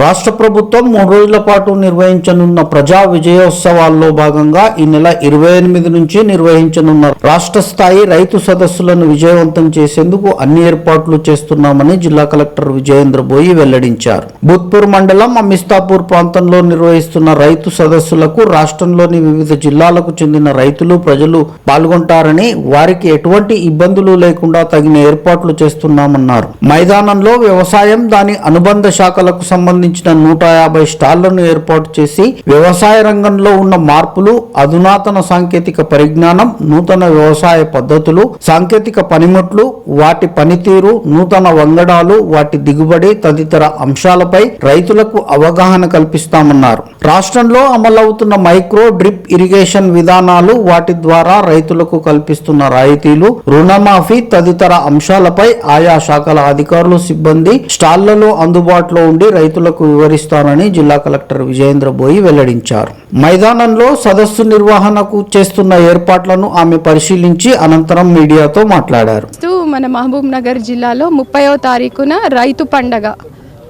రాష్ట్ర ప్రభుత్వం మూడు రోజుల పాటు నిర్వహించనున్న ప్రజా విజయోత్సవాల్లో భాగంగా ఈ నెల ఇరవై ఎనిమిది నుంచి నిర్వహించనున్న రాష్ట్ర స్థాయి రైతు సదస్సులను విజయవంతం చేసేందుకు అన్ని ఏర్పాట్లు చేస్తున్నామని జిల్లా కలెక్టర్ విజయేంద్ర బోయి వెల్లడించారు. భూత్పూర్ మండలం అమిస్తాపూర్ ప్రాంతంలో నిర్వహిస్తున్న రైతు సదస్సులకు రాష్ట్రంలోని వివిధ జిల్లాలకు చెందిన రైతులు ప్రజలు పాల్గొంటారని వారికి ఎటువంటి ఇబ్బందులు లేకుండా తగిన ఏర్పాట్లు చేస్తున్నామన్నారు. మైదానంలో వ్యవసాయం దాని అనుబంధ శాఖలకు సంబంధించి సంబంధించిన నూట యాభై స్టాళ్ళను ఏర్పాటు చేసి వ్యవసాయ రంగంలో ఉన్న మార్పులు అధునాతన సాంకేతిక పరిజ్ఞానం నూతన వ్యవసాయ పద్ధతులు సాంకేతిక పనిముట్లు వాటి పనితీరు నూతన వంగడాలు వాటి దిగుబడి తదితర అంశాలపై రైతులకు అవగాహన కల్పిస్తామన్నారు. రాష్ట్రంలో అమలవుతున్న మైక్రో డ్రిప్ ఇరిగేషన్ విధానాలు వాటి ద్వారా రైతులకు కల్పిస్తున్న రాయితీలు రుణమాఫీ తదితర అంశాలపై ఆయా శాఖల అధికారులు సిబ్బంది స్టాళ్ళలో అందుబాటులో ఉండి రైతులకు వివరిస్తానని జిల్లా కలెక్టర్ విజయేంద్ర బోయి వెల్లడించారు. మైదానంలో సదస్సు నిర్వహణకు చేస్తున్న ఏర్పాట్లను ఆమె పరిశీలించి అనంతరం మీడియాతో మాట్లాడారు. మన మహబూబ్ నగర్ జిల్లాలో ముప్పయో తారీఖున రైతు పండగ.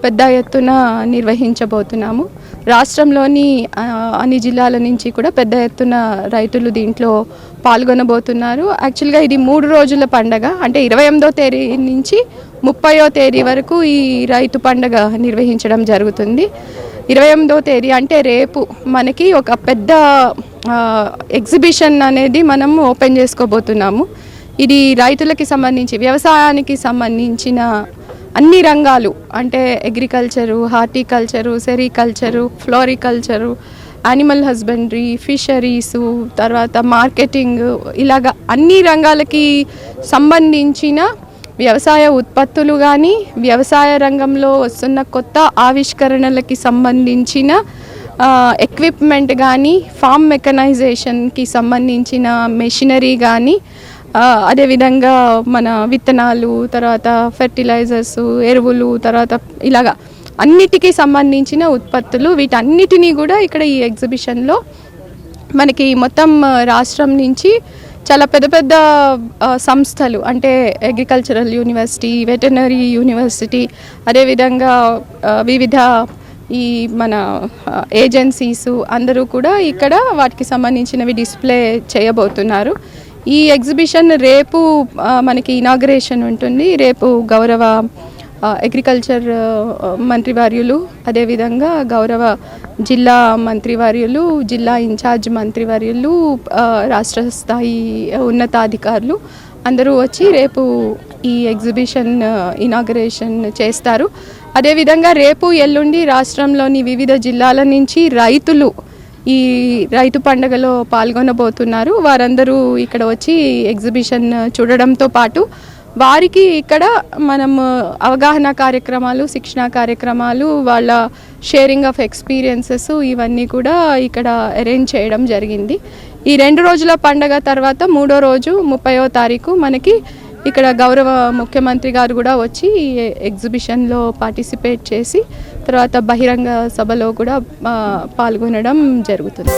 పెద్ద ఎత్తున నిర్వహించబోతున్నాము. రాష్ట్రంలోని అన్ని జిల్లాల నుంచి కూడా పెద్ద ఎత్తున రైతులు దీంట్లో పాల్గొనబోతున్నారు. యాక్చువల్గా ఇది మూడు రోజుల పండగ. అంటే ఇరవై ఎనిమిదో తేదీ నుంచి ముప్పయో తేదీ వరకు ఈ రైతు పండగ నిర్వహించడం జరుగుతుంది. ఇరవై ఎనిమిదో తేదీ అంటే రేపు మనకి ఒక పెద్ద ఎగ్జిబిషన్ అనేది మనం ఓపెన్ చేసుకోబోతున్నాము. ఇది రైతులకి సంబంధించి వ్యవసాయానికి సంబంధించిన అన్ని రంగాలు అంటే agriculture horticulture sericulture floriculture animal husbandry fisheries తర్వాత మార్కెటింగ్ ఇలాగ అన్ని రంగాలకి సంబంధించిన వ్యవసాయ ఉత్పత్తులు కానీ వ్యవసాయ రంగంలో వస్తున్న కొత్త ఆవిష్కరణలకి సంబంధించిన ఎక్విప్మెంట్ కానీ ఫామ్ మెకనైజేషన్కి సంబంధించిన మెషినరీ కానీ అదేవిధంగా మన విత్తనాలు తర్వాత ఫెర్టిలైజర్స్ ఎరువులు తర్వాత ఇలాగా అన్నిటికీ సంబంధించిన ఉత్పత్తులు వీటన్నిటినీ కూడా ఇక్కడ ఈ ఎగ్జిబిషన్లో మనకి మొత్తం రాష్ట్రం నుంచి చాలా పెద్ద పెద్ద సంస్థలు అంటే అగ్రికల్చరల్ యూనివర్సిటీ వెటర్నరీ యూనివర్సిటీ అదేవిధంగా వివిధ ఈ మన ఏజెన్సీస్ అందరూ కూడా ఇక్కడ వాటికి సంబంధించినవి డిస్ప్లే చేయబోతున్నారు. ఈ ఎగ్జిబిషన్ రేపు మనకి ఇనాగ్రేషన్ ఉంటుంది. రేపు గౌరవ అగ్రికల్చర్ మంత్రి మంత్రివర్యులు అదేవిధంగా గౌరవ జిల్లా మంత్రివర్యులు జిల్లా ఇన్ఛార్జ్ మంత్రివర్యులు ఆ, రాష్ట్ర స్థాయి ఉన్నతాధికారులు అందరూ వచ్చి రేపు ఈ ఎగ్జిబిషన్ ఇనాగరేషన్ చేస్తారు. అదేవిధంగా రేపు ఎల్లుండి రాష్ట్రంలోని వివిధ జిల్లాల నుంచి రైతులు ఈ రైతు పండుగలో పాల్గొనబోతున్నారు. వారందరూ ఇక్కడ వచ్చి ఎగ్జిబిషన్ చూడడంతో పాటు వారికి ఇక్కడ మనం అవగాహన కార్యక్రమాలు శిక్షణ కార్యక్రమాలు వాళ్ళ షేరింగ్ ఆఫ్ ఎక్స్పీరియన్సెస్ ఇవన్నీ కూడా ఇక్కడ అరేంజ్ చేయడం జరిగింది. ఈ రెండు రోజుల పండగ తర్వాత మూడో రోజు ముప్పయో తారీఖు మనకి ఇక్కడ గౌరవ ముఖ్యమంత్రి గారు కూడా వచ్చి ఎగ్జిబిషన్లో పార్టిసిపేట్ చేసి తర్వాత బహిరంగ సభలో కూడా పాల్గొనడం జరుగుతుంది.